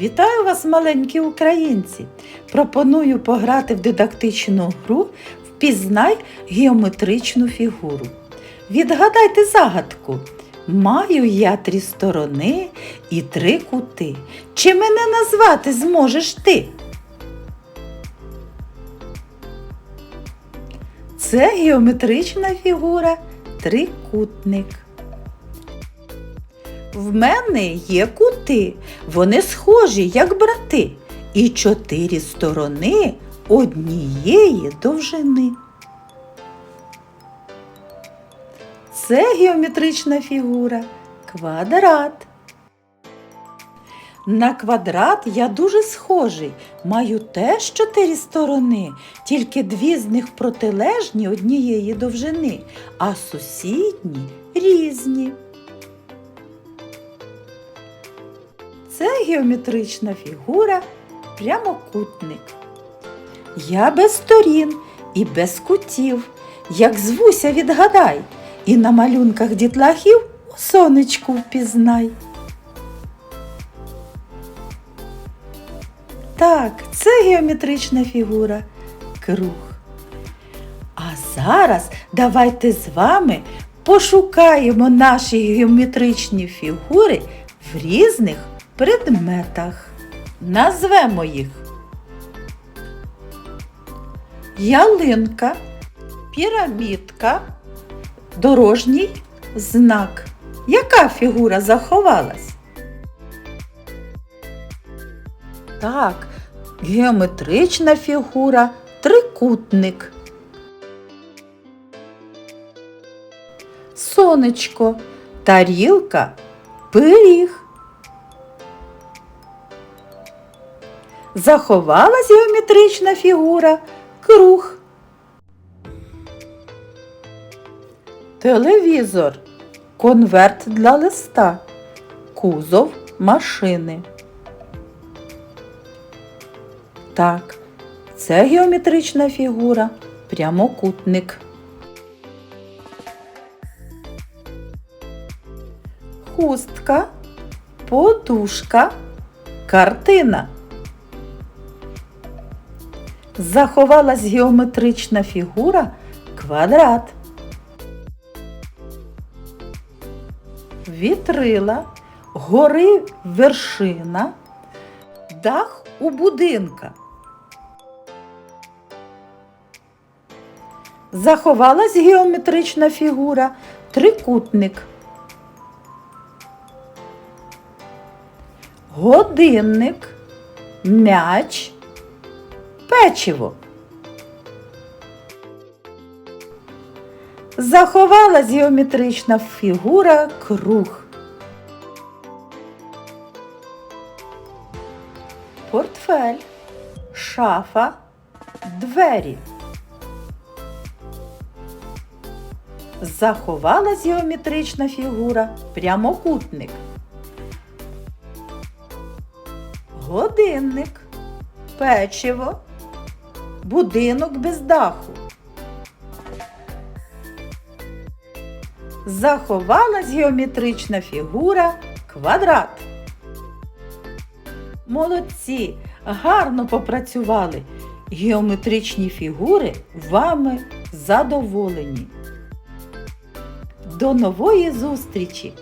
Вітаю вас, маленькі українці! Пропоную пограти в дидактичну гру Впізнай геометричну фігуру. Відгадайте загадку. Маю я три сторони і три кути. Чи мене назвати зможеш ти? Це геометрична фігура трикутник. В мене є кути, вони схожі, як брати, і чотири сторони однієї довжини. Це геометрична фігура квадрат. На квадрат я дуже схожий, маю теж чотири сторони, тільки дві з них протилежні однієї довжини, а сусідні різні. Це геометрична фігура прямокутник. Я без сторін і без кутів, як звуся відгадай, і на малюнках дітлахів у сонечку впізнай. Так, це геометрична фігура круг. А зараз давайте з вами пошукаємо наші геометричні фігури в різних предметах. Назвемо їх. Ялинка, пірамідка, дорожній знак. Яка фігура заховалась? Так, геометрична фігура трикутник. Сонечко, тарілка, пиріг. Заховалась геометрична фігура круг. Телевізор, конверт для листа, кузов машини. Так, це геометрична фігура прямокутник. Хустка, подушка, картина. Заховалась геометрична фігура квадрат. Вітрила, гори вершина, дах у будинка. Заховалась геометрична фігура трикутник. Годинник, м'яч, печиво. Заховалась геометрична фігура круг. Портфель, шафа, двері. Заховалась геометрична фігура прямокутник. Годинник, печиво, будинок без даху. Заховалась геометрична фігура квадрат. Молодці, гарно попрацювали. Геометричні фігури вами задоволені. До нової зустрічі!